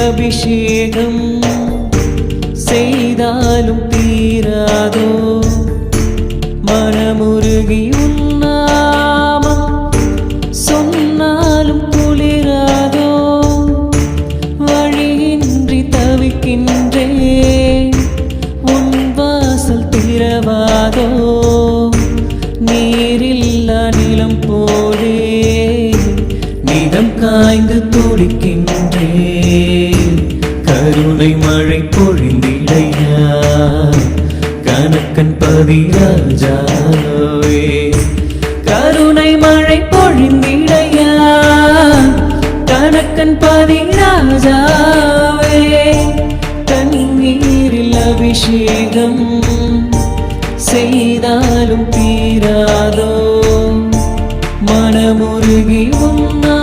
அபிஷேகம் செய்தாலும் தீராதோ மனமுருகி உன்னாமம் சொன்னாலும் குளிராதோ வழியின்றி தவிக்கின்றே உன் வாசல் திறவாதோ நீரில்லா நிலம் போலே நிதம் காய்ந்து துடிக்கே மழை பொழிந்திடையா கணக்கன் பதிராஜாவே கருணை மழை பொழிந்திடையா கணக்கன் பதிராஜாவே நீரில் அபிஷேகம் செய்தாலும் தீராதோ. மனமுருகி உன்னா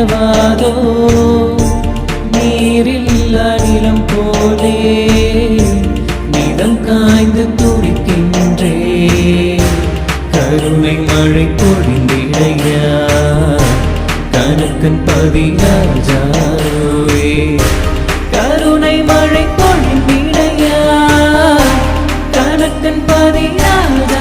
வாசல் திறவாதோ நீரில்லா நிலம் போலே நிலம் காய்ந்து துடிக்கின்றே. கருணை மழை பொழிந்திடையா? கணக்கன் பதிராஜாவே கருணை மழை பொழிந்திடையா? கணக்கன் பதிராஜாவே